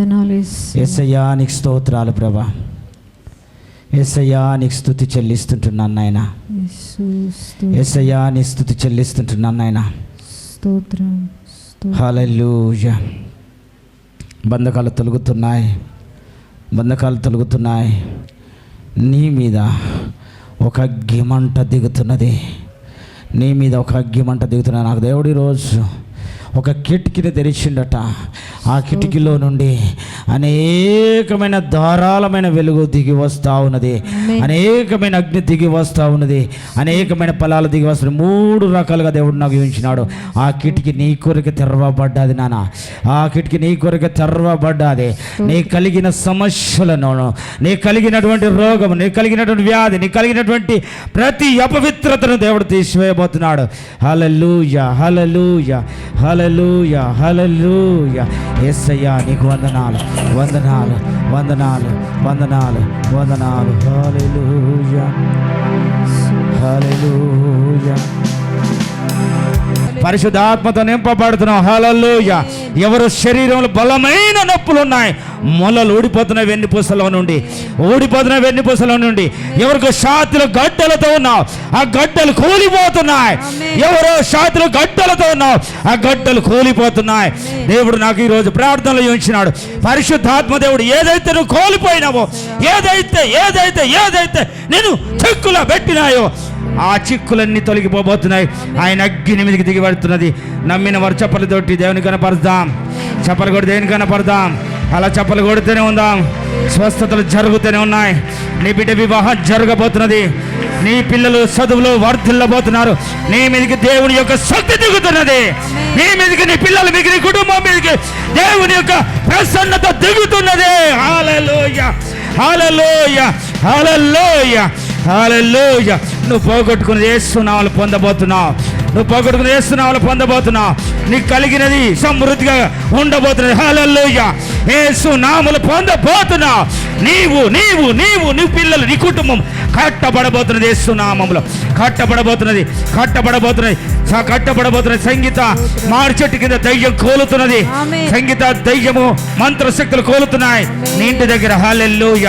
వందనాలు నీకు స్తోత్రాలు ప్రభా. ఏసయ్యా నీకు స్థుతి చెల్లిస్తుంటున్నాను నాయన. ఏసయ్యా నీ స్థుతి చెల్లిస్తుంటున్నాను నాయన. స్తోత్రం బంధకాలు తొలుగుతున్నాయి. బంధకాలు తొలుగుతున్నాయి. నీ మీద ఒక అగ్గిమంట దిగుతున్నది. నీ మీద ఒక అగ్గిమంట దిగుతున్నది. నాకు దేవుడి రోజు ఒక కిటికీని తెరిచిండట. ఆ కిటికీలో నుండి అనేకమైన ధారాళమైన వెలుగు దిగి వస్తూ ఉన్నది. అనేకమైన అగ్ని దిగి వస్తూ ఉన్నది. అనేకమైన ఫలాలు దిగి వస్తున్నాయి మూడు రకాలుగా దేవుడు నాకు చూపించినాడు. ఆ కిటికీ నీ కొరకు తెరవబడ్డది నాన్న ఆ కిటికీ నీ కొరకు తెరవబడ్డది. నీ కలిగిన సమస్యలను నీ కలిగినటువంటి రోగం నీ కలిగినటువంటి వ్యాధి నీ కలిగినటువంటి ప్రతి అపవిత్రతను దేవుడు తీసివేయబోతున్నాడు. హలలుయ హలలుయ హలలుయ హలలుయ ఎస్సయ్యా నీకు వందనాలు వందనాలు వందనాలు వందనాలు వందనాలు. హాలెలూయా హాలెలూయా పరిశుద్ధాత్మతో నింపబడుతున్నాం హలలుయ ఎవరు శరీరంలో బలమైన నొప్పులు ఉన్నాయి మొలలు ఊడిపోతున్న వెన్నుపూసలో నుండి ఊడిపోతున్న వెన్నుపూసలో నుండి. ఎవరికి షాతులు గడ్డలతో ఉన్నావు ఆ గడ్డలు కూలిపోతున్నాయి. ఎవరో షాతులు గడ్డలతో ఉన్నావు ఆ గడ్డలు కూలిపోతున్నాయి. దేవుడు నాకు ఈ రోజు ప్రార్థనలు ఉంచినాడు పరిశుద్ధాత్మ దేవుడు ఏదైతే నువ్వు కోల్పోయినావో ఏదైతే ఏదైతే ఏదైతే నేను చిక్కులా పెట్టినాయో ఆ చిక్కులన్నీ తొలగిపోబోతున్నాయి. ఆయన అగ్ని మీదకి దిగిపడుతున్నది నమ్మిన వారు చప్పలతోటి దేవుని కనపడదాం చప్పలు కొడి దేవుని కనపడదాం అలా చప్పలు కొడుతూనే ఉందాం. స్వస్థతలు జరుగుతూనే ఉన్నాయి. నీ బిడ్డ వివాహం జరగబోతున్నది. నీ పిల్లలు చదువులు వర్ధిల్లబోతున్నారు. నీ మీదకి దేవుని యొక్క శక్తి దిగుతున్నది. నీ మీదకి నీ పిల్లల మీదకి నీ కుటుంబం మీదకి దేవుని యొక్క ప్రసన్నత దిగుతున్నది. హాలలోయ హాలలోయ హాలలోయ హాలూయ నువ్వు పోగొట్టుకుని చేస్తున్నావు పొందబోతున్నావు నువ్వు పోగొట్టుకుని చేస్తున్నావు పొందబోతున్నావు నీకు కలిగినది సమృద్ధిగా ఉండబోతున్నది. హాలూయ ఏసు నాములు పొందబోతున్నావు నీవు నీవు నీవు నీ పిల్లలు నీ కుటుంబం కట్టబడబోతున్నది యేసు నామములో కట్టబడబోతున్నది కట్టబడబోతున్నది కట్టబడబోతున్నది సంగీత మాడి చెట్టు కింద దయ్యం కోలుతున్నది. సంగీత దయ్యము మంత్రశక్తులు కోలుతున్నాయి. నీ ఇంటి దగ్గర హాలెల్లుయ.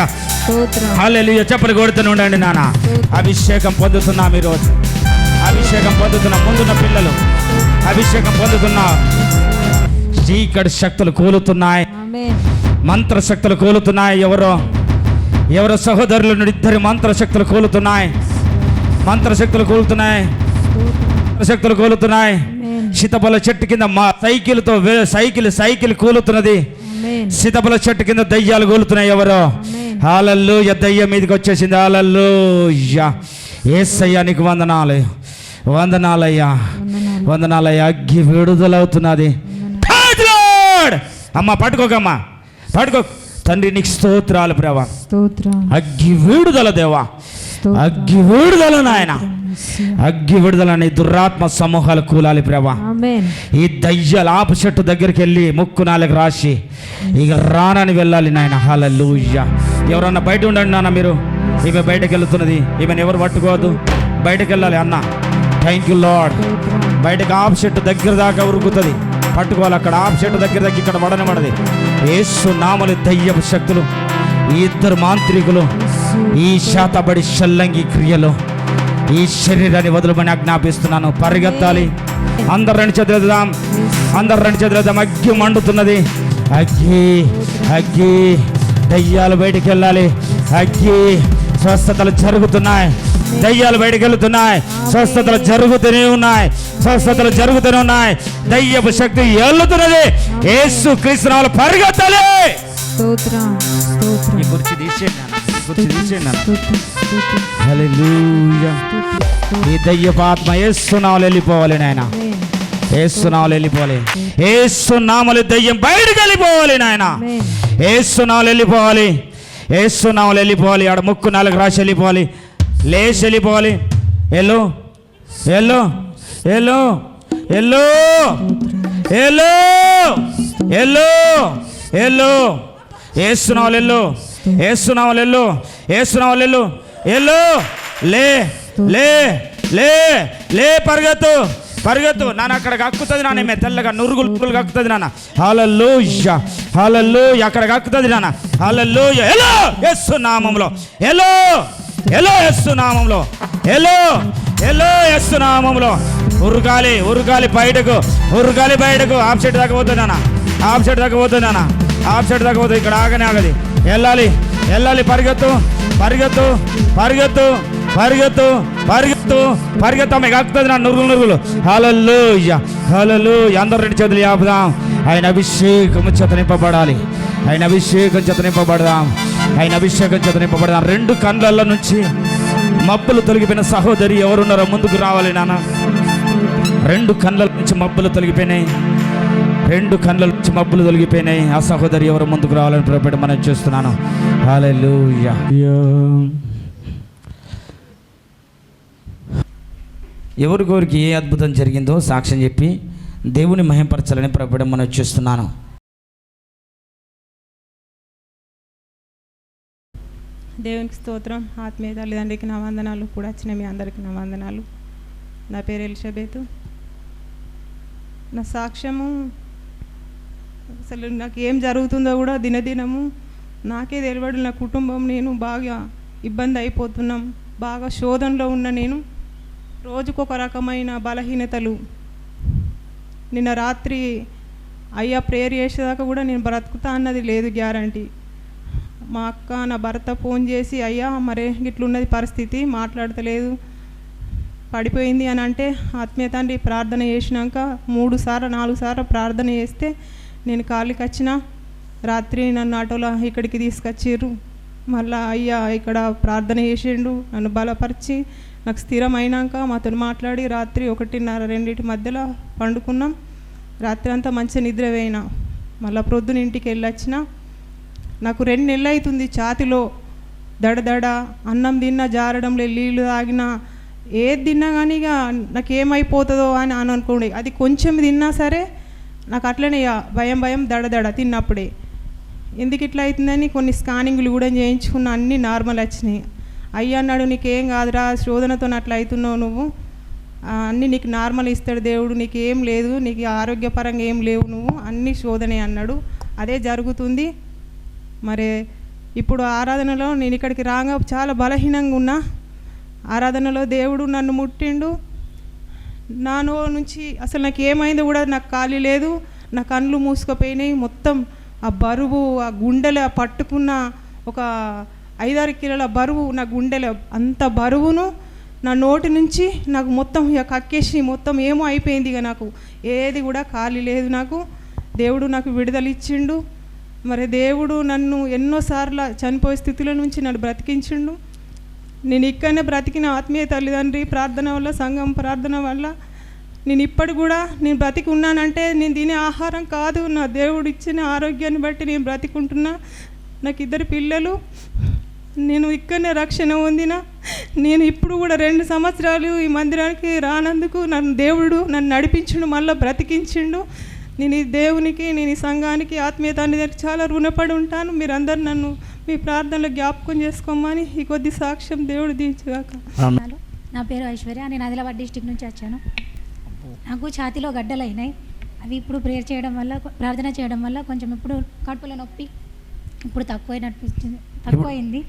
హాలెల్లుయ. చెప్పలు కొడుతూనే ఉండండి నాన్న. అభిషేకం పొందుతున్నాం ఈరోజు. అభిషేకం పొందుతున్నాం ముందున్న పిల్లలు. అభిషేకం పొందుతున్నా చీకటి శక్తులు కూలుతున్నాయి. ఆమేన్. మంత్రశక్తులు కూలుతున్నాయి ఎవరో. ఎవరో సహోదరుల నుండి ఇద్దరు మంత్రశక్తులు కూలుతున్నాయి? మంత్రశక్తులు కూలుతున్నాయి? మంత్రశక్తులు కూలుతున్నాయి? సీతపల చెట్టు కింద మా సైకిల్తో సైకిల్ సైకిల్ కూలుతున్నది. సీతపల చెట్టు కింద దయ్యాలు కూలుతున్నాయి ఎవరో? హాలల్లు దయ్యం మీదకి వచ్చేసింది. హాలల్లు ఏసయ్యా నీకు వందనాలు. వందనాలయ్యా. వందనాలు. వందనాలయ్యా. అగ్గి విడుదలవుతున్నది! అమ్మా పట్టుకోకమ్మా. పట్టుకో. తండ్రి నీకు స్తోత్రాలు ప్రభా. అగ్గి విడుదల దేవా. అగ్గి విడుదల నాయన. అగ్గి విడుదల నీ దురాత్మ సమూహాలు కూలాలి ప్రభా. ఈ దయ్యాల ఆపు చెట్టు దగ్గరికి వెళ్ళి ముక్కు నాలుగు రాసి ఇక రానని వెళ్ళాలి నాయన. హాలూయ్య ఎవరన్నా బయట ఉండండి నాన్న మీరు. ఈమె బయటకు వెళ్తున్నది. ఈమెను ఎవరు పట్టుకోవద్దు. బయటకు వెళ్ళాలి అన్న. థ్యాంక్ యూ లాడ్ బయటకు ఆపు చెట్టు దగ్గర దాకా ఉరుకుతుంది. పట్టుకోవాలి అక్కడ. ఆపు చెట్టు దగ్గర దగ్గర ఇక్కడ పడనబడది. ఏసు నామలు దయ్యపు శక్తులు ఈ ఇద్దరు మాంత్రికులు ఈ శాతబడి షల్లంగి క్రియలు ఈ శరీరాన్ని వదులుమని ఆజ్ఞాపిస్తున్నాను. పరిగెత్తాలి. అందరు రెండు చేతులేద్దాం అందరు రెండు చేతులేద్దాం అగ్గి మండుతున్నది. అగ్గి అగ్గి. దయ్యాలు బయటికి వెళ్ళాలి. అగ్గి స్వస్థతలు జరుగుతున్నాయి. దయ్యాలు బయటికి వెళ్తున్నాయి. స్వస్థతలు జరుగుతూనే ఉన్నాయి. స్వస్థతలు జరుగుతూనే ఉన్నాయి. దయ్యపు శక్తి వెళ్తున్నది యేసు క్రీస్తునాలు పరిగెత్తాలి. ఈ కుర్చీ తీసేయండి దయ్యపాత్మ ఏసునామలు వెళ్ళిపోవాలి నాయన. ఆమేన్ ఏసునామలు వెళ్ళిపోవాలి. ఏసునామలు దయ్యం బయటకు వెళ్ళిపోవాలి నాయన. ఆమేన్ ఏసునామలు వెళ్ళిపోవాలి. ఏసునామలు వెళ్ళిపోవాలి. ఆడ ముక్కు నాలుగు రాసి వెళ్ళిపోవాలి. లేచి వెళ్ళిపోవాలి. ఎల్లు? ఎల్లు? ఎల్లు ఎల్లో ఎల్లు ఎల్లో ఎల్లో ఏసునామలు ఎల్లు ఏసునామలు ఎల్లు ఏసునామలు ఎల్లు ఎల్లో లే లే లే లే పరిగెత్తు. పరిగెత్తు. నాన్న అక్కడ కక్కుతుంది నాన్న మేము తెల్లగా నురుగులు నురుగులు కక్కుతుంది నాన్న. హాలల్లో హాలల్లో అక్కడ కక్కుతుంది నాన్న. హాలల్లో ఎలో ఎస్సు నామంలో ఎలో ఎలో ఎస్సు నామంలో ఎలో ఎలో ఎస్సు నామంలో ఉరుగాలి ఉరుగాలి బయటకు ఉరుగాలి బయటకు ఆఫ్ సైడ్ దాకా పోతుంది నాన్న ఆఫ్ సైడ్ దాకా పోతుంది నాన్న ఆఫ్ సైడ్ దాకా పోతుంది ఇక్కడ ఆగనే ఆగది వెళ్ళాలి వెళ్ళాలి పరిగెత్తు పరిగెత్తు పరిగెత్తు పరిగెత్తు పరిగెత్తు పరిగెత్తు ఆమె కాకుతుంది నా నురుగులు నురుగులు హలలు హలలు అందరు రెండు చేతులు ఆపుదాం ఆయన అభిషేకం చేత నింపబడాలి ఆయన అభిషేకం చేత నింపబడదాం ఆయన అభిషేకం చేత నింపబడదాం రెండు కండ్లల్లో నుంచి మబ్బులు తొలగిపోయిన సహోదరి ఎవరున్నారో ముందుకు రావాలి నాన్న రెండు కండ్ల నుంచి మబ్బులు తొలగిపోయినాయి. రెండు కండ్ల నుంచి మబ్బులు తొలగిపోయినాయి. ఆ సహోదరి ఎవరు ముందుకు రావాలని ప్రభుత్వం మనం చూస్తున్నాను. ఎవరి ఎవరికొరికి ఏ అద్భుతం జరిగిందో సాక్ష్యం చెప్పి దేవుని మహింపరచాలని ప్రభుత్వం మనం చూస్తున్నాను. దేవునికి స్తోత్రం. ఆత్మీయ తల్లిదండ్రికి నా వందనాలు కూడా వచ్చిన మీ అందరికి నా వందనాలు. నా పేరు ఎలిషబేతు. నా సాక్ష్యము అసలు నాకు ఏం జరుగుతుందో కూడా దినదినము నాకే తెలియడు నా కుటుంబం నేను బాగా ఇబ్బంది అయిపోతున్నాం. బాగా శోధనలో ఉన్న నేను. రోజుకొక రకమైన బలహీనతలు. నిన్న రాత్రి అయ్యా ప్రేయర్ చేసేదాకా కూడా నేను బ్రతుకుతా అన్నది లేదు గ్యారంటీ. మా అక్క నా భర్త ఫోన్ చేసి అయ్యా మరే ఇట్లున్నది పరిస్థితి? మాట్లాడతలేదు. పడిపోయింది అని అంటే ఆత్మీయ తండ్రి ప్రార్థన చేసినాక మూడు సార్లు నాలుగు సార్లు ప్రార్థన చేస్తే నేను ఖాళీకి వచ్చిన రాత్రి నన్ను ఆటోలో ఇక్కడికి తీసుకొచ్చిర్రు. మళ్ళా అయ్యా ఇక్కడ ప్రార్థన చేసిండు నన్ను బలపరిచి నాకు స్థిరమైనాక మాతో మాట్లాడి రాత్రి ఒకటిన్నర రెండింటి మధ్యలో పండుకున్నాం. రాత్రి అంతా మంచి నిద్ర వేయినా మళ్ళీ ప్రొద్దున ఇంటికి వెళ్ళొచ్చిన నాకు రెండు నెలలు అవుతుంది ఛాతిలో. దడదడ అన్నం తిన్నా జారడంలో నీళ్ళు తాగినా ఏది తిన్నా కానీ ఇక నాకు ఏమైపోతుందో అని అని అనుకోండి. అది కొంచెం తిన్నా సరే నాకు అట్లనే ఇక భయం భయం దడదడ తిన్నప్పుడే. ఎందుకు ఇట్లా అవుతుందని కొన్ని స్కానింగ్లు కూడా చేయించుకున్న అన్నీ నార్మల్ వచ్చినాయి. అయ్యా అన్నాడు నీకేం కాదురా శోధనతో అట్లా అవుతున్నావు నువ్వు. అన్నీ నీకు నార్మల్ ఇస్తాడు దేవుడు నీకు ఏం లేదు నీకు ఆరోగ్యపరంగా ఏం లేవు నువ్వు. అన్నీ శోధనే అన్నాడు. అదే జరుగుతుంది. మరి ఇప్పుడు ఆరాధనలో నేను ఇక్కడికి రాగా చాలా బలహీనంగా ఉన్నా. ఆరాధనలో దేవుడు నన్ను ముట్టిండు. నాలో నుంచి అసలు నాకు ఏమైందో కూడా నాకు ఖాళీ లేదు. నా కళ్ళు మూసుకుపోయినాయి. మొత్తం ఆ బరువు ఆ గుండెలు పట్టుకున్న ఒక ఐదారు కిలోల బరువు నా గుండెల. అంత బరువును నా నోటి నుంచి నాకు మొత్తం ఇక కక్కేసి మొత్తం ఏమో అయిపోయింది ఇక నాకు. ఏది కూడా ఖాళీ లేదు నాకు. దేవుడు నాకు విడుదల ఇచ్చిండు. మరి దేవుడు నన్ను ఎన్నోసార్లు చనిపోయే స్థితిలో నుంచి నన్ను బ్రతికించిండు. నేను ఇక్కడనే బ్రతికిన ఆత్మీయ తల్లిదండ్రి ప్రార్థన వల్ల సంఘం ప్రార్థన వల్ల నేను ఇప్పటి కూడా నేను బ్రతికి ఉన్నానంటే నేను తినే ఆహారం కాదు. నా దేవుడు ఇచ్చిన ఆరోగ్యాన్ని బట్టి నేను బ్రతికుంటున్నా. నాకు ఇద్దరు పిల్లలు. నేను ఇక్కడనే రక్షణ పొందిన. నేను ఇప్పుడు కూడా రెండు సంవత్సరాలు ఈ మందిరానికి రానందుకు నన్ను దేవుడు నన్ను నడిపించిండు మళ్ళీ బ్రతికించిండు. నేను ఈ దేవునికి నేను ఈ సంఘానికి ఆత్మీయత చాలా రుణపడి ఉంటాను. మీరందరూ నన్ను మీ ప్రార్థనలో జ్ఞాపకం చేసుకోమని ఈ కొద్ది సాక్ష్యం దేవుడు దించుగాక హలో నా పేరు ఐశ్వర్య. నేను ఆదిలాబాద్ డిస్టిక్ నుంచి వచ్చాను. నాకు ఛాతీలో గడ్డలు అయినాయి అవి ఇప్పుడు ప్రేయర్ చేయడం వల్ల ప్రార్థన చేయడం వల్ల కొంచెం ఇప్పుడు కడుపులో నొప్పి ఇప్పుడు తక్కువైనట్టు తక్కువైంది.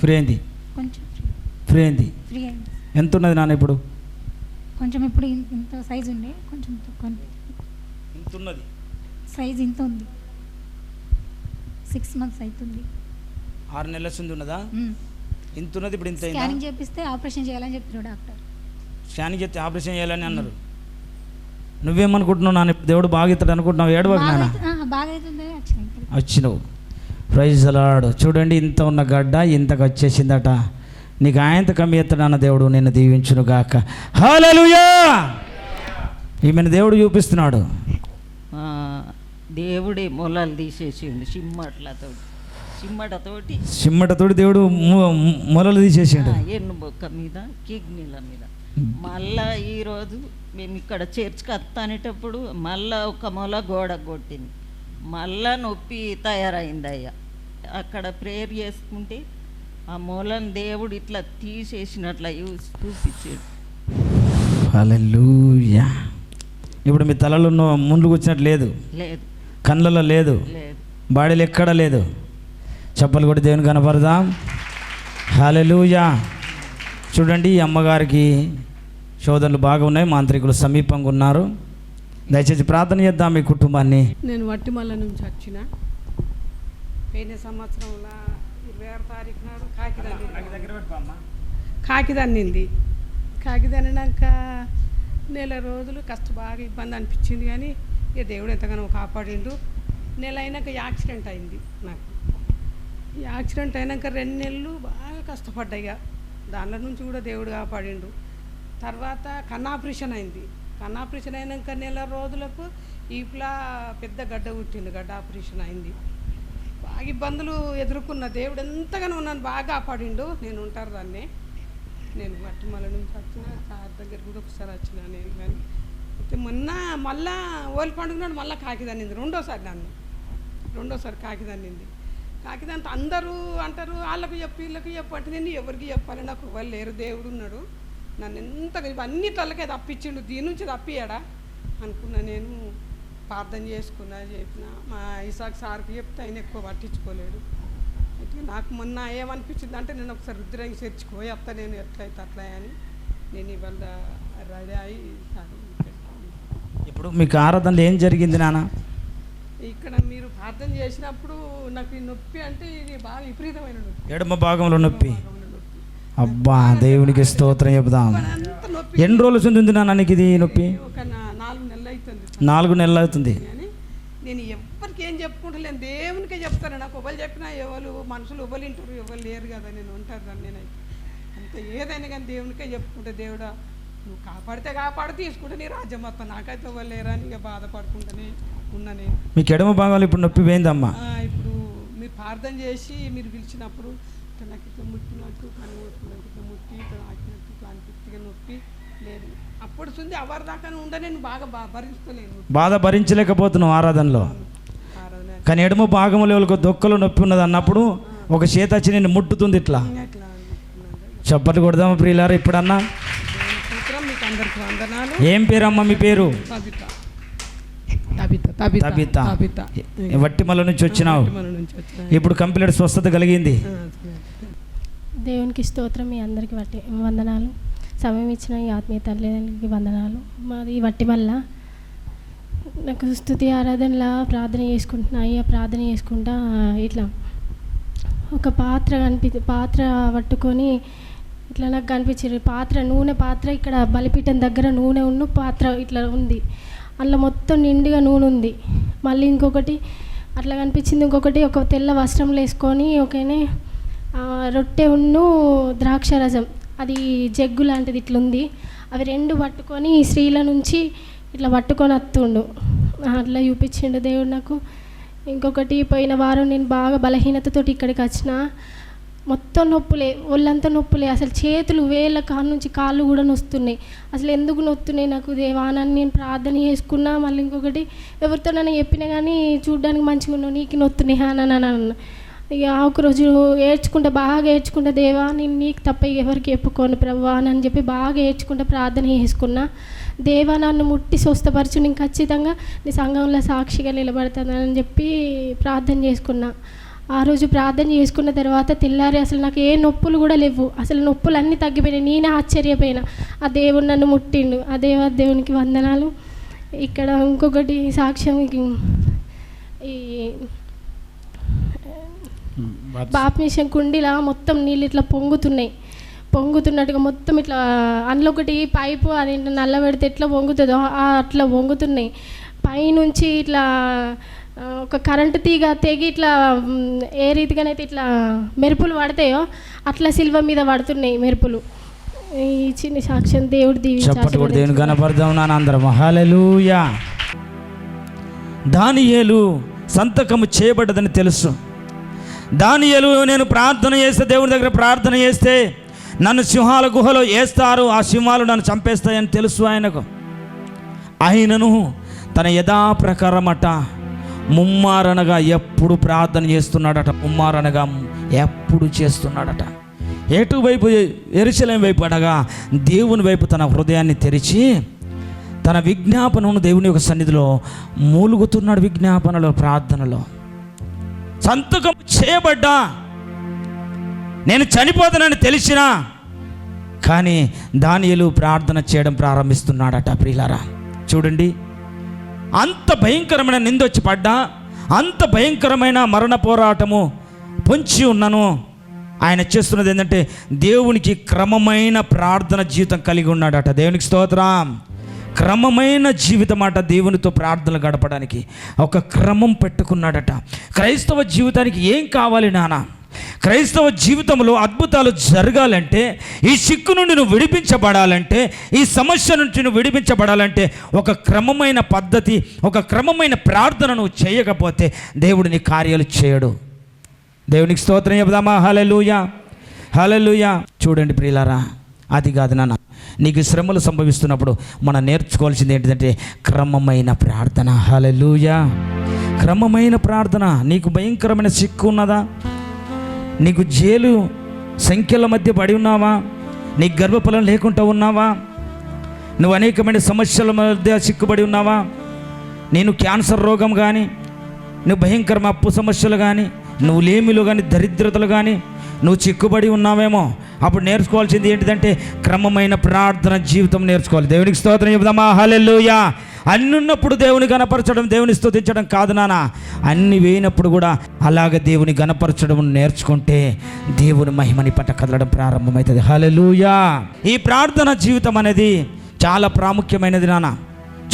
ఫ్రీ అయింది కొంచెం ఫ్రీ. అయింది ఫ్రీ అయింది. ఎంత ఉన్నది నాన్న ఇప్పుడు? కొంచెం ఇప్పుడు ఇంత సైజు ఉండే కొంచెం తక్కువ ఎంత ఉన్నది సైజ్ ఇంత ఉంది. సిక్స్ మంత్స్ అవుతుంది ఆరు నెలల ఉంది ఉన్నదా? ఇంత ఉన్నది ఇప్పుడు ఇంత స్కానింగ్ చేపిస్తే ఆపరేషన్ చేయాలని చెప్పారు డాక్టర్. స్కానింగ్ చేస్తే ఆపరేషన్ చేయాలని అన్నారు. నువ్వేమనుకుంటున్నావు నాన్న దేవుడు బాగా ఇస్తాడు అనుకుంటున్నావు? ఏడవకు నాన్న. వచ్చినావు. ప్రైజ్ అలాడు చూడండి ఇంత ఉన్న గడ్డ ఇంతకు వచ్చేసిందట. నీకు ఆయంత కమ్మి ఎత్తడాన్న దేవుడు నిన్ను దీవించును గాక హల్లెలూయా ఈమెను దేవుడు చూపిస్తున్నాడు. దేవుడే మొలలు తీసేసిండు సిమ్మట్లతోటి సిమ్మటతోటి సిమ్మటతోటి దేవుడు మొలలు తీసేసిండు. ఎన్ను బొక్క మీద కిడ్నీల మీద. మళ్ళా ఈరోజు మేము ఇక్కడ చర్చ్కి వస్తానేటప్పుడు మళ్ళా ఒక మొల గోడ కొట్టింది. మళ్ళా నొప్పి తయారైంది అయ్యా అక్కడ ప్రేయర్ చేసుకుంటే ఆ మూలం దేవుడు ఇట్లా తీసేసినట్ల చూపించాడు. ఇప్పుడు మీ తలలో ముందుకు వచ్చినట్టు లేదు. లేదు. కళ్ళలో లేదు. బాడీలో ఎక్కడ లేదు. చెప్పలు కూడా దేవుని కనపడదాం హల్లెలూయా. చూడండి ఈ అమ్మగారికి శోధనలు బాగా ఉన్నాయి మాంత్రికులు సమీపంగా ఉన్నారు. దయచేసి ప్రార్థన చేద్దాం మీ కుటుంబాన్ని. నేను వట్టిమల్ల నుంచి వచ్చిన. పోయిన సంవత్సరంలో ఇరవై ఆరు తారీఖు నాడు కాకిదాన్ని కాకిదన్నింది కాకిదన్నాక నెల రోజులు కష్ట బాగా ఇబ్బంది అనిపించింది కానీ ఇక దేవుడు ఎంతగానో కాపాడిండు. నెల అయినాక యాక్సిడెంట్ అయింది నాకు. ఈ యాక్సిడెంట్ అయినాక రెండు నెలలు బాగా కష్టపడ్డా ఇక. దానిలో నుంచి కూడా దేవుడు కాపాడిండు. తర్వాత కన్నాపరేషన్ అయింది. కన్నాపరేషన్ అయినాక నెల రోజులకు ఈప్లా పెద్ద గడ్డ పుట్టింది గడ్డ ఆపరేషన్ అయింది. బాగా ఇబ్బందులు ఎదుర్కొన్న దేవుడు ఎంతగానో నన్ను బాగా కాపాడిండు. నేను ఉంటారు దాన్ని. నేను మట్టిమల నుంచి వచ్చిన సార్ దగ్గర కూడా ఒకసారి వచ్చిన నేను కానీ. మొన్న మళ్ళా ఓలి పండుగ నాడు మళ్ళీ కాకిదన్నింది రెండోసారి నన్ను రెండోసారి కాకిదన్నింది కాకిదంత అందరూ అంటారు వాళ్ళకు చెప్పు వీళ్ళకి చెప్పు అంటే నేను ఎవరికి చెప్పాలి? నాకు ఎవరు లేరు. దేవుడు ఉన్నాడు. నన్ను ఎంత ఇవన్నీ తలకే తప్పించిండు. దీని నుంచి తప్పియాడా? అనుకున్నా నేను. ప్రార్థన చేసుకున్నా చెప్పిన. మా ఇసాక్ సార్కి చెప్తే ఆయన ఎక్కువ పట్టించుకోలేడు. అయితే నాకు మొన్న ఏమనిపించింది అంటే నేను ఒకసారి రుద్రంగి చర్చికి పోయి నేను ఎట్లయితే అట్లా అని. నేను ఇవాళ రెడీ అయ్యి ఇప్పుడు మీకు ఆరాధనలో ఏం జరిగింది నాన్న ఇక్కడ మీరు ప్రార్థన చేసినప్పుడు నాకు ఈ నొప్పి అంటే ఇది బాగా విపరీతమైన నొప్పి. ఎడమ భాగంలో నొప్పి. అబ్బా దేవునికి స్తోత్రం చెబుదాం. ఎన్ని రోజులు ఉంది నాన్న నీకు ఇది నొప్పి? ఒక నా- నాలుగు నెలలు అవుతుంది నాలుగు నెలలు అవుతుంది. కానీ నేను ఎవరికి ఏం చెప్పుకుంటలేను. దేవునికే చెప్తాను. నాకు ఎవరు చెప్పినా ఎవరు మనుషులు ఎవరు వింటారు ఎవరు లేరు కదా. నేను ఉంటారు కదా నేనైతే. అంత ఏదైనా కానీ దేవునికే చెప్పుకుంటే దేవుడా నువ్వు కాపాడితే కాపాడు తీసుకుంటే నీ రాజ్యం మొత్తం. నాకైతే ఎవరు లేరా అని ఇక బాధపడుకుంటూనే ఉన్నా నేను మీకు ఎడమ భాగంలో ఇప్పుడు నొప్పి పోయిందమ్మా. ఇప్పుడు మీరు ప్రార్థన చేసి మీరు పిలిచినప్పుడు ఇట్లా నాకు ఇట్లా ముట్టినట్టు కను ఇట్లా ముట్టి ఇట్లా ఆకినట్టు ఇట్లా అనిపిస్తే నొప్పి లేదు. అప్పుడు సుంది అవరి దాకా ఉండ నేను బాగా బా భరిస్తలేను బాధ భరించలేకపోతున్నావు ఆరాధనలో. ఆరాధన. కానీ ఎడమ భాగంలో ఒక దొక్కలో నొప్పి ఉన్నది అన్నప్పుడు ఒక చేత వచ్చి నేను ముట్టుతుంది ఇట్లా. చప్పట్లు కొడదామా ప్రియులారా ఇప్పుడన్నా? మీకు వందనాలు. ఏం పేరమ్మా మీ పేరు? Tabitha. Tabitha Tabitha Tabitha. Tabitha. Vattimala నుంచి వచ్చినావు? ఇప్పుడు కంప్లీట్ స్వస్థత కలిగింది. దేవునికి స్తోత్రం మీ అందరికి వట్టి వందనాలు. సమయం ఇచ్చిన ఈ ఆత్మీయ తల్లిదండ్రులకి వందనాలు. మాది వట్టి వల్ల నాకు స్థుతి ఆరాధనలా ప్రార్థన చేసుకుంటున్నా అయ్యా ప్రార్థన చేసుకుంటా ఇట్లా ఒక పాత్ర కనిపి పాత్ర పట్టుకొని ఇట్లా నాకు కనిపించింది. పాత్ర నూనె పాత్ర ఇక్కడ బలిపీఠం దగ్గర నూనె ఉన్న పాత్ర ఇట్లా ఉంది. అందులో మొత్తం నిండుగా నూనె ఉంది. మళ్ళీ ఇంకొకటి అట్లా కనిపించింది ఇంకొకటి ఒక తెల్ల వస్త్రంలో వేసుకొని ఒకనే రొట్టె ఉన్ను ద్రాక్ష రసం. అది జగ్గు లాంటిది ఇట్లుంది అవి రెండు పట్టుకొని స్త్రీల నుంచి ఇట్లా పట్టుకొని వస్తుండు. అట్లా చూపించిండు దేవుడు నాకు. ఇంకొకటి పోయిన వారం నేను బాగా బలహీనతతోటి ఇక్కడికి వచ్చిన. మొత్తం నొప్పులే ఒళ్ళంతా నొప్పులే. అసలు చేతులు వేళ్ళ కాళ్ళ నుంచి కాళ్ళు కూడా నొస్తున్నాయి. అసలు ఎందుకు నొస్తున్నాయి నాకు దేవానాన్ని నేను ప్రార్థన చేసుకున్నా మళ్ళీ ఇంకొకటి ఎవరితో నన్ను చెప్పినా కానీ చూడ్డానికి మంచిగా ఉన్నావు నీకు నొత్తున్నాయి. అని అన్న ఇక ఒకరోజు ఏడ్చుకుంటే ఏడ్చుకుంటా బాగా ఏడ్చుకుంటా దేవా నేను నీకు తప్ప ఎవరికి చెప్పుకోను ప్రభా అని చెప్పి బాగా ఏడ్చుకుంటా ప్రార్థన చేసుకున్నా. దేవా నన్ను ముట్టి స్వస్థపరచు నేను ఖచ్చితంగా నీ సంఘంలో సాక్షిగా నిలబడతానని చెప్పి ప్రార్థన చేసుకున్నా. ఆ రోజు ప్రార్థన చేసుకున్న తర్వాత తెల్లారి అసలు నాకు ఏ నొప్పులు కూడా లేవు. అసలు నొప్పులు అన్నీ తగ్గిపోయినాయి. నేనే ఆశ్చర్యపోయినా. ఆ దేవుడు నన్ను ముట్టిండు. ఆ దేవ దేవునికి వందనాలు. ఇక్కడ ఇంకొకటి సాక్ష్యం ఈ బాప్మిషన్ కుండీలా మొత్తం నీళ్ళు ఇట్లా పొంగుతున్నాయి. పొంగుతున్నట్టుగా మొత్తం ఇట్లా అందులో ఒకటి పైపు అది నల్ల పెడితే ఎట్లా పొంగుతుందో అట్లా పొంగుతున్నాయి. పైనుంచి ఇట్లా ఒక కరెంటు తీగ తెగి ఇట్లా ఏ రీతిగానైతే ఇట్లా మెరుపులు పడతాయో అట్లా సిల్వ మీద పడుతున్నాయి మెరుపులు. ఈ చిన్న సాక్ష్యం దేవుడు చప్పట్లు కూడా దేవుని కనపడదాం నాన్న అందరం హల్లెలూయా. దానియేలు సంతకము చేయబడ్డదని తెలుసు. దానియేలు నేను ప్రార్థన చేస్తే దేవుని దగ్గర ప్రార్థన చేస్తే నన్ను సింహాల గుహలో వేస్తారు ఆ సింహాలు నన్ను చంపేస్తాయని తెలుసు ఆయనకు. ఆయనను తన యథా ప్రకారమట ముమ్మారనగా ఎప్పుడు ప్రార్థన చేస్తున్నాడట? ముమ్మారనగా ఎప్పుడు చేస్తున్నాడట? ఎటు వైపు వైపు అనగా దేవుని వైపు తన హృదయాన్ని తెరిచి తన విజ్ఞాపనను దేవుని యొక్క సన్నిధిలో మూలుగుతున్నాడు విజ్ఞాపనలో ప్రార్థనలో. సంతకం చేయబడ్డా. నేను చనిపోతానని తెలిసినా కానీ దానియలు ప్రార్థన చేయడం ప్రారంభిస్తున్నాడట ప్రియులారా. చూడండి. అంత భయంకరమైన నిందొచ్చి పడ్డా అంత భయంకరమైన మరణ పోరాటము పొంచి ఉన్నాను. ఆయన చేస్తున్నది ఏంటంటే దేవునికి క్రమమైన ప్రార్థన జీవితం కలిగి ఉన్నాడట. దేవునికి స్తోత్రం. క్రమమైన జీవితం అట దేవునితో ప్రార్థనలు గడపడానికి. ఒక క్రమం పెట్టుకున్నాడట. క్రైస్తవ జీవితానికి ఏం కావాలి నానా? క్రైస్తవ జీవితంలో అద్భుతాలు జరగాలంటే ఈ సిక్కు నుండి నువ్వు విడిపించబడాలంటే ఈ సమస్య నుంచి నువ్వు విడిపించబడాలంటే ఒక క్రమమైన పద్ధతి ఒక క్రమమైన ప్రార్థన నువ్వు చేయకపోతే దేవుడు నీ కార్యాలు చేయడు. దేవునికి స్తోత్రం చెబుదామా? హలెలుయా హలెలుయా చూడండి ప్రియులారా అది కాదు నాన్న నీకు శ్రమలు సంభవిస్తున్నప్పుడు మనం నేర్చుకోవాల్సింది ఏంటంటే క్రమమైన ప్రార్థన. హలెలుయా క్రమమైన ప్రార్థన. నీకు భయంకరమైన సిక్కు ఉన్నదా? నీకు జైలు సంఖ్యల మధ్య పడి ఉన్నావా? నీకు గర్భఫలం లేకుండా ఉన్నావా? నువ్వు అనేకమైన సమస్యల మధ్య చిక్కుబడి ఉన్నావా? నేను క్యాన్సర్ రోగం కానీ నువ్వు భయంకరమైన అప్పు సమస్యలు కానీ నువ్వు లేమిలు కానీ దరిద్రతలు కానీ నువ్వు చిక్కుబడి ఉన్నావేమో? అప్పుడు నేర్చుకోవాల్సింది ఏంటిదంటే క్రమమైన ప్రార్థన జీవితం నేర్చుకోవాలి. దేవునికి స్తోత్రం చెబుదామా? హలెల్లుయా. అన్ని ఉన్నప్పుడు దేవుని గనపరచడం దేవుని స్థుతించడం కాదు నాన్న అన్ని వేయినప్పుడు కూడా అలాగ దేవుని గనపరచడం నేర్చుకుంటే దేవుని మహిమని పట్ట కదలడం ప్రారంభమవుతుంది హలలుయా ఈ ప్రార్థన జీవితం అనేది చాలా ప్రాముఖ్యమైనది నాన్న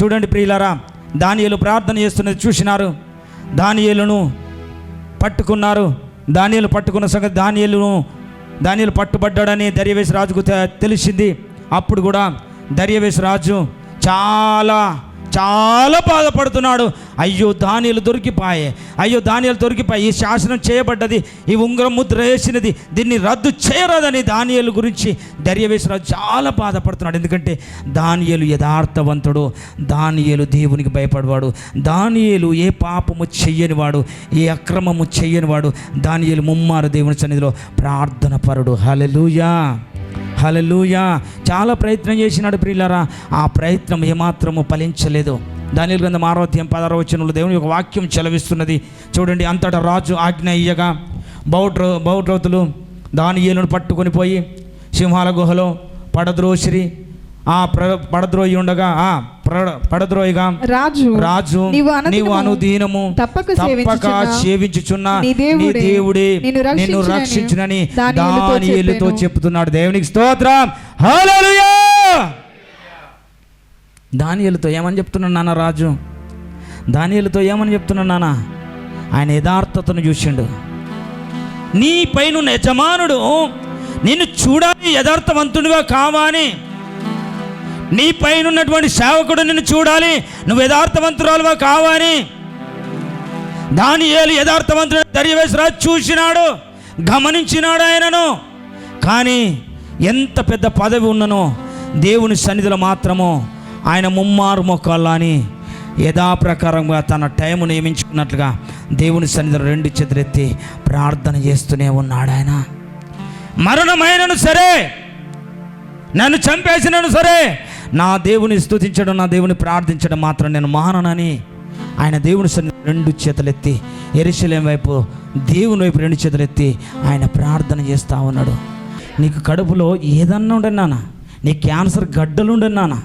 చూడండి ప్రియులారా దానియలు ప్రార్థన చేస్తున్నది చూసినారు. దానియలను పట్టుకున్నారు. దానియలు పట్టుకున్న సంగతి దానియలను దానియలు పట్టుబడ్డాడని దర్యవేశ రాజుకు తెలిసింది. అప్పుడు కూడా దర్యవేశ రాజు చాలా చాలా బాధపడుతున్నాడు. అయ్యో ధాన్యాలు దొరికిపాయే. అయ్యో ధాన్యాలు దొరికిపాయి. ఈ శాసనం చేయబడ్డది ఈ ఉంగరం ముద్ర వేసినది దీన్ని రద్దు చేయరాదని ధాన్యాల గురించి దర్యవేశ్వరాజు చాలా బాధపడుతున్నాడు. ఎందుకంటే ధాన్యాలు యథార్థవంతుడు ధాన్యాలు దేవునికి భయపడవాడు ధాన్యాలు ఏ పాపము చెయ్యనివాడు ఏ అక్రమము చెయ్యనివాడు ధాన్యాలు ముమ్మారు దేవుని సన్నిధిలో ప్రార్థన పరుడు. హలలుయా హలలుయా చాలా ప్రయత్నం చేసినాడు ప్రియులారా. ఆ ప్రయత్నం ఏమాత్రము ఫలించలేదు. దాని గ్రంథం ఆరోగ్యం పదహారు వచనంలో దేవుని యొక్క వాక్యం చెలవిస్తున్నది. చూడండి అంతటా రాజు ఆజ్ఞ ఇయ్యగా బౌడ్రో బౌడ్రౌతులు దాని ఏలును పట్టుకొని పోయి సింహాల గుహలో పడద్రోసిరి. ఆ ప్ర పడద్రోయి ఉండగా ఆ ప్ర- పడద్రోయిగా రాజు రాజు నీవు అనుదినము తప్పక సేవించుచున్న. నీ దేవుడే నిన్ను రక్షించునని దానియేలుతో. చెప్తున్నాడు దేవునికి స్తోత్రం. హల్లెలూయా! దానియేలుతో ఏమని చెప్తున్నాడు నాన్న రాజు? దానియలతో ఏమని చెప్తున్నాడు నాన్న? ఆయన యథార్థతను చూసిండు. నీ పైన యజమానుడు నిన్ను చూడాలి యథార్థవంతుడిగా కావాని నీ పైన ఉన్నటువంటి సేవకుడు నిన్ను చూడాలి నువ్వు యథార్థవంతురాలుగా కావాలి. దాని ఏలు యథార్థవంతుడు దర్యవేశ్వరాజు చూసినాడు గమనించినాడు ఆయనను. కానీ ఎంత పెద్ద పదవి ఉన్ననో దేవుని సన్నిధిలో మాత్రము ఆయన ముమ్మారు మొక్కల్లా అని యథాప్రకారంగా తన టైము నియమించుకున్నట్లుగా దేవుని సన్నిధిలో రెండు చేతులెత్తి ప్రార్థన చేస్తూనే ఉన్నాడు ఆయన. మరణమైనను సరే నన్ను చంపేసినను సరే నా దేవుని స్థుతించడం నా దేవుని ప్రార్థించడం మాత్రం నేను మాననని ఆయన దేవుని సన్ని రెండు చేతులెత్తి ఎరిశలేం వైపు దేవుని వైపు రెండు చేతులెత్తి ఆయన ప్రార్థన చేస్తూ ఉన్నాడు. నీకు కడుపులో ఏదన్నా ఉండే నాన్న. నీ క్యాన్సర్ గడ్డలు నాన్న.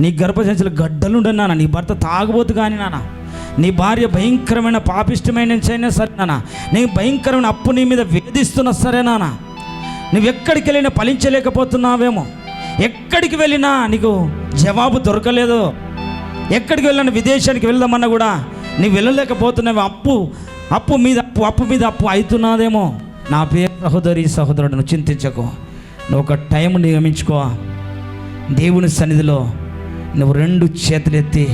నీ గర్భసంచులు గడ్డలు నాన్న. నీ భర్త తాగుబోతు కానీ నాన్న. నీ భార్య భయంకరమైన పాపిష్టమైన అయినా సరే నాన్న. నీ భయంకరమైన అప్పు నీ మీద వేధిస్తున్నా సరే నాన్న. నువ్వు ఎక్కడికి వెళ్ళినా ఫలించలేకపోతున్నావేమో. ఎక్కడికి వెళ్ళినా నీకు జవాబు దొరకలేదు. ఎక్కడికి వెళ్ళినా విదేశానికి వెళ్దామన్నా కూడా నువ్వు వెళ్ళలేకపోతున్నావు. అప్పు అప్పు మీద అప్పు అప్పు మీద అప్పు అవుతున్నాదేమో. నా పేరు సహోదరి సహోదరుడు చింతించకు. నువ్వు ఒక టైం నియమించుకో. దేవుని సన్నిధిలో నువ్వు రెండు చేతులెత్తి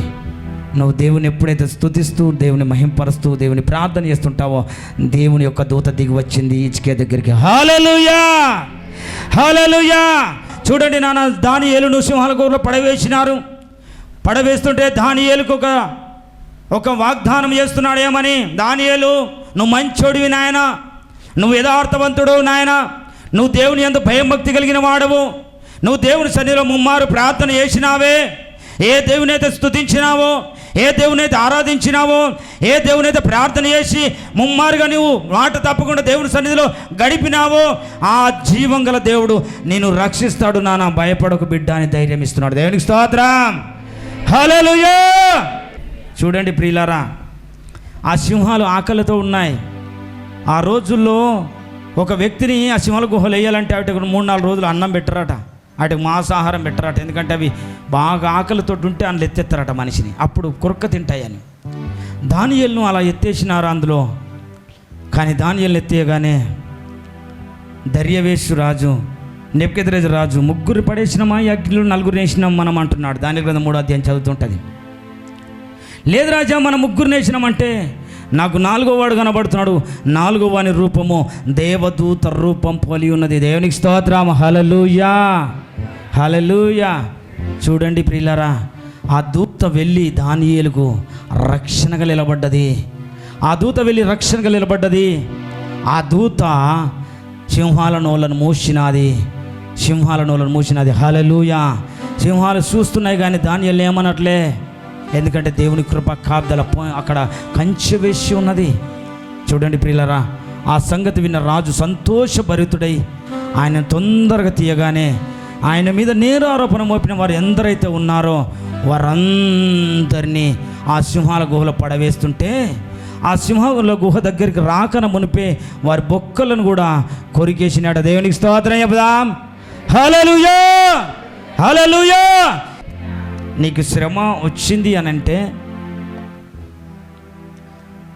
నువ్వు దేవుని ఎప్పుడైతే స్తుతిస్తూ దేవుని మహింపరుస్తూ దేవుని ప్రార్థన చేస్తుంటావో దేవుని యొక్క దూత దిగి వచ్చింది ఇచ్చికే దగ్గరికి. హాలలుయా హాలలుయా చూడండి నాన్న దాని ఏలు సింహాల గోరులో పడవేసినారు. పడవేస్తుంటే దాని ఏలుకు ఒక ఒక వాగ్దానం చేస్తున్నాడు ఏమని? దానియేలు నువ్వు మంచోడివి నాయన. నువ్వు యథార్థవంతుడు నాయన. నువ్వు దేవుని ఎంత భయభక్తి కలిగిన వాడవు. నువ్వు దేవుని సన్నిధిలో ముమ్మారు ప్రార్థన చేసినావే. ఏ దేవునైతే స్తుతించినావో ఏ దేవునైతే ఆరాధించినావో ఏ దేవునైతే ప్రార్థన చేసి ముమ్మారుగా నువ్వు మాట తప్పకుండా దేవుని సన్నిధిలో గడిపినావో ఆ జీవం గల దేవుడు నేను రక్షిస్తాడు నాన్న. భయపడకు బిడ్డ అని ధైర్యం ఇస్తున్నాడు. దేవునికి స్తోత్రం. హలో చూడండి ప్రియులారా ఆ సింహాలు ఆకలితో ఉన్నాయి. ఆ రోజుల్లో ఒక వ్యక్తిని ఆ సింహల గుహలు వేయాలంటే వాటికి మూడు నాలుగు రోజులు అన్నం పెట్టరట. వాటికి మాంసాహారం పెట్టరట. ఎందుకంటే అవి బాగా ఆకలితో ఉంటే అందులో ఎత్తెత్తారట మనిషిని. అప్పుడు కురక్క తింటాయని. దానియల్ను అలా ఎత్తేసినారు అందులో. కానీ దానియల్ని ఎత్తేయగానే దర్యవేశు రాజు నెప్కెదరేజు రాజు ముగ్గురు పడేసినమా? ఈ నలుగురు వేసినాం మనం అంటున్నాడు. దాని గ్రంథం మూడో అధ్యాయం చదువుతుంటుంది. లేదు రాజా మనం ముగ్గురు నేసినామంటే నాకు నాలుగో వాడు కనబడుతున్నాడు. నాలుగో వాని రూపము దేవదూత రూపం పోలి ఉన్నది. దేవునికి స్తోత్రం హలలుయా హలలుయా చూడండి ప్రియులరా ఆ దూత వెళ్ళి దానియేలకు రక్షణగా నిలబడ్డది. ఆ దూత వెళ్ళి రక్షణగా నిలబడ్డది. ఆ దూత సింహాల నోళ్ళను మూసినది. సింహాల నోళ్ళను మూసినది. హలలుయా సింహాలు చూస్తున్నాయి కానీ దానియలు ఏమనట్లే? ఎందుకంటే దేవుని కృప కాబ్దల అక్కడ కంచె వేసి ఉన్నది. చూడండి ప్రియులరా ఆ సంగతి విన్న రాజు సంతోషభరితుడై ఆయన తొందరగా తీయగానే ఆయన మీద నేరారోపణ మోపిన వారు ఎందరైతే ఉన్నారో వారందరినీ ఆ సింహాల గుహలో పడవేస్తుంటే ఆ సింహాల గుహ దగ్గరికి రాకన మునిపే వారి బొక్కలను కూడా కొరికేసినాడు. దేవునికి స్తోత్రం చెబుదాం హలలుయా హలలుయా నీకు శ్రమ వచ్చింది అని అంటే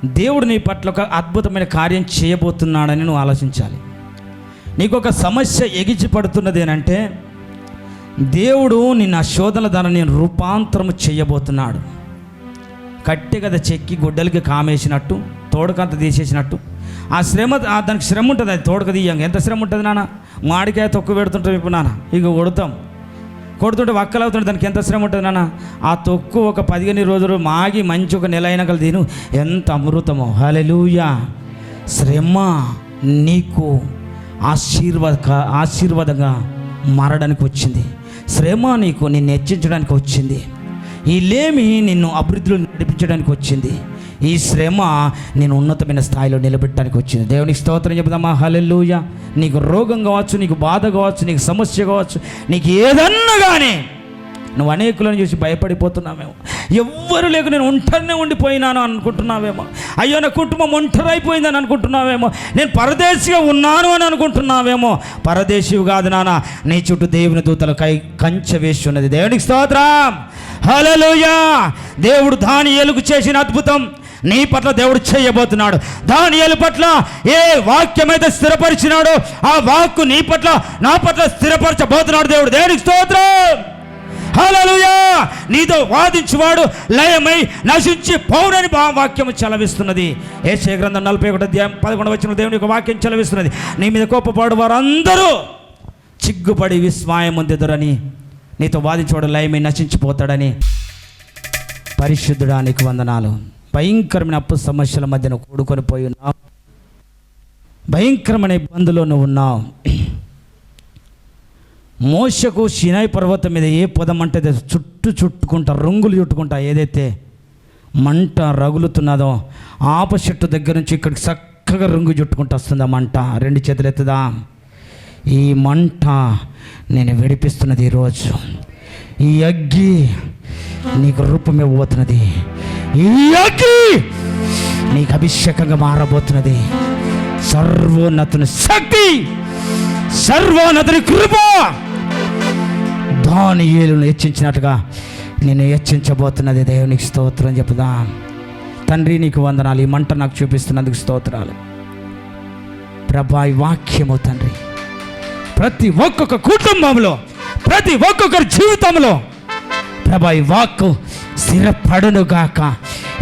దేవుడు నీ పట్ల ఒక అద్భుతమైన కార్యం చేయబోతున్నాడని నువ్వు ఆలోచించాలి. నీకు ఒక సమస్య ఎగిచి పడుతున్నది అని అంటే దేవుడు నిన్న శోధన దానిని రూపాంతరం చేయబోతున్నాడు. కట్టె కదా చెక్కి గుడ్డలకి కామేసినట్టు తోడకంత తీసేసినట్టు. ఆ శ్రమ దానికి శ్రమ ఉంటుంది అది తోడక తీయంగా. ఎంత శ్రమ ఉంటుంది నాన్న? మాడికాయ తొక్కు పెడుతుంటాం ఇప్పుడు నాన్న. ఇక కొడతాం. కొడుతుంటే వక్కలవుతుంటే దానికి ఎంత శ్రమ ఉంటుంది నాన్న? ఆ తొక్కు ఒక పదిహేను రోజులు మాగి మంచి ఒక నెల అయినా తిను. ఎంత అమృతమో. హలెలుయా శ్రమ నీకు ఆశీర్వాద ఆశీర్వాదంగా మారడానికి వచ్చింది. శ్రమ నీకు నిన్ను హెచ్చించడానికి వచ్చింది. ఈ లేమి నిన్ను అభివృద్ధిలో నడిపించడానికి వచ్చింది. ఈ శ్రమ నేను ఉన్నతమైన స్థాయిలో నిలబెట్టడానికి వచ్చింది. దేవునికి స్తోత్రం చెబుదామా? హలెల్లుయ. నీకు రోగం కావచ్చు నీకు బాధ కావచ్చు నీకు సమస్య కావచ్చు నీకు ఏదన్నా కానీ నువ్వు అనేకులను చూసి భయపడిపోతున్నావేమో. ఎవ్వరు లేక నేను ఒంటరినే ఉండిపోయినాను అనుకుంటున్నావేమో. అయ్యో నా కుటుంబం ఒంటరైపోయిందని అనుకుంటున్నావేమో. నేను పరదేశిగా ఉన్నాను అని అనుకుంటున్నావేమో. పరదేశివి కాదు నాన్న నీ చుట్టూ దేవుని దూతలు కై కంచె వేసి ఉన్నది. దేవునికి స్తోత్రం. హల్లెలూయా. దేవుడు దాని ఎలుగు చేసిన అద్భుతం. నీ పట్ల దేవుడు చేయబోతున్నాడు. దాని పట్ల ఏ వాక్యమైతే స్థిరపరిచినాడో ఆ వాక్కు నీ పట్ల నా పట్ల స్థిరపరచబోతున్నాడు దేవుడు. దేవుడికి స్తోత్రం. హల్లెలూయా. నీతో వాదించువాడు లయమై నశించి పౌరని బా వాక్యం చలవిస్తున్నది. ఏ గ్రంథం నలభై ఒకటి అధ్యాయం పదకొండు వచ్చిన దేవుని యొక్క వాక్యం చలవిస్తున్నది. నీ మీద కోపపాడు వారందరూ చిగ్గుపడి విస్మాయం ఎదురని నీతో వాదించువాడు లయమై నశించిపోతాడని పరిశుద్ధుడానికి వందనాలు. భయంకరమైన అప్పు సమస్యల మధ్యన కూడుకొని పోయి ఉన్నావు. భయంకరమైన ఇబ్బందులో నువ్వు ఉన్నావు. మోసకు సినాయి పర్వతం మీద ఏ పదం అంటే చుట్టూ చుట్టు చుట్టుకుంటా రంగులు చుట్టుకుంటా ఏదైతే మంట రగులుతున్నదో ఆప చెట్టు దగ్గర నుంచి ఇక్కడికి చక్కగా రంగు చుట్టుకుంటూ వస్తుందా మంట. రెండు చేతులు ఎత్తుదా? ఈ మంట నేను విడిపిస్తున్నది ఈరోజు ఈ అగ్గి నీకు రూపం ఇవ్వబోతున్నది. నీకు అభిషేకంగా మారబోతున్నది. సర్వోన్నతుని శక్తి సర్వోన్నతుని కృప దాని ఏలును హెచ్చించినట్టుగా నేను హెచ్చించబోతున్నది. దేవునికి స్తోత్రం చెప్పుదా. తండ్రి నీకు వందనాలు. ఈ మంట నాకు చూపిస్తున్నందుకు స్తోత్రాలు. ప్రభా ఈ వాక్యము తండ్రి ప్రతి ఒక్కొక్క కుటుంబంలో ప్రతి ఒక్కొక్కరి జీవితంలో ప్రభా ఈ వాక్కు స్థిరపడును గాక.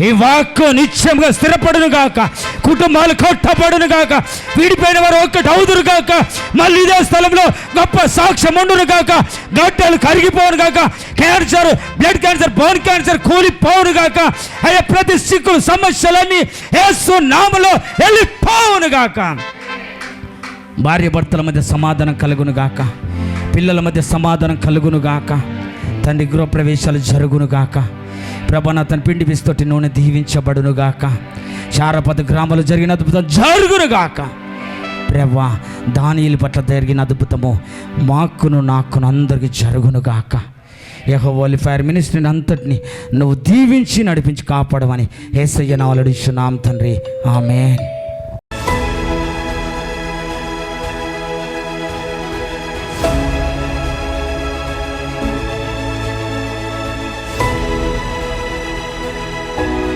ఈ వాక్కు నిత్యంగా స్థిరపడునుగాక కుటుంబాలు కట్టబడును గాక. విడిపోయిన వారు ఒక్కటి అవుదురుగాక మళ్ళీ ఇదే స్థలంలో గొప్ప సాక్ష్యం ఉండునుగాక గడ్డలు కరిగిపోనుగాక cancer blood cancer bone cancer కూలిపోవును గాక. అయ్యా ప్రతి సిక్కులు సమస్యలన్నీ ఏసు నామలో వెళ్ళిపోవును గాక. భార్య భర్తల మధ్య సమాధానం కలుగును గాక. పిల్లల మధ్య సమాధానం కలుగును గాక. తండ్రి గృహప్రవేశాలు జరుగును గాక. ప్రభా నా తన పిండి పిస్తోటి నూనె దీవించబడును గాక. చారపద గ్రామాలు జరిగిన అద్భుతం జరుగును గాక. ప్రభా దానిల పట్ల జరిగిన అద్భుతము మాకును నాకును అందరికీ జరుగును గాక. యహోవాలి ఫైర్ మినిస్ట్రీని అంతటిని నువ్వు దీవించి నడిపించి కాపాడమని ఏసయ్య నాలుడు తండ్రి. ఆమె